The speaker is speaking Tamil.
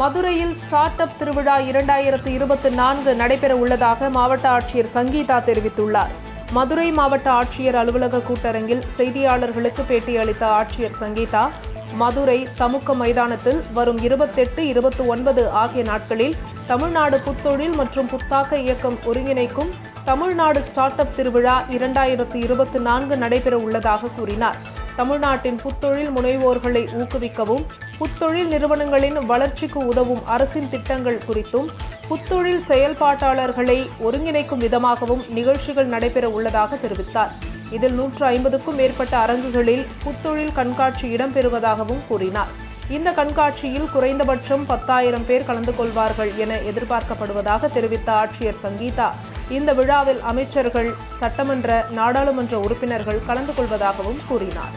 மதுரையில் ஸ்டார்ட் அப் திருவிழா இரண்டாயிரத்து இருபத்தி நான்கு நடைபெற உள்ளதாக மாவட்ட ஆட்சியர் சங்கீதா தெரிவித்துள்ளார். மதுரை மாவட்ட ஆட்சியர் அலுவலக கூட்டரங்கில் செய்தியாளர்களுக்கு பேட்டியளித்த ஆட்சியர் சங்கீதா மதுரை தமுக்க மைதானத்தில் வரும் இருபத்தெட்டு இருபத்தி ஒன்பது ஆகிய நாட்களில் தமிழ்நாடு புத்தொழில் மற்றும் புத்தாக்க இயக்கம் ஒருங்கிணைக்கும் தமிழ்நாடு ஸ்டார்ட் அப் திருவிழா இரண்டாயிரத்து இருபத்தி நான்கு நடைபெற உள்ளதாக கூறினார். தமிழ்நாட்டின் புத்தொழில் முனைவோர்களை ஊக்குவிக்கவும் புத்தொழில் நிறுவனங்களின் வளர்ச்சிக்கு உதவும் அரசின் திட்டங்கள் குறித்தும் புத்தொழில் செயல்பாட்டாளர்களை ஒருங்கிணைக்கும் விதமாகவும் நிகழ்ச்சிகள் நடைபெற உள்ளதாக தெரிவித்தார். இதில் நூற்று ஐம்பதுக்கும் மேற்பட்ட அரங்குகளில் புத்தொழில் கண்காட்சி இடம்பெறுவதாகவும் கூறினார். இந்த கண்காட்சியில் குறைந்தபட்சம் பத்தாயிரம் பேர் கலந்து கொள்வார்கள் என எதிர்பார்க்கப்படுவதாக தெரிவித்த ஆட்சியர் சங்கீதா இந்த விழாவில் அமைச்சர்கள் சட்டமன்ற நாடாளுமன்ற உறுப்பினர்கள் கலந்து கொள்வதாகவும் கூறினார்.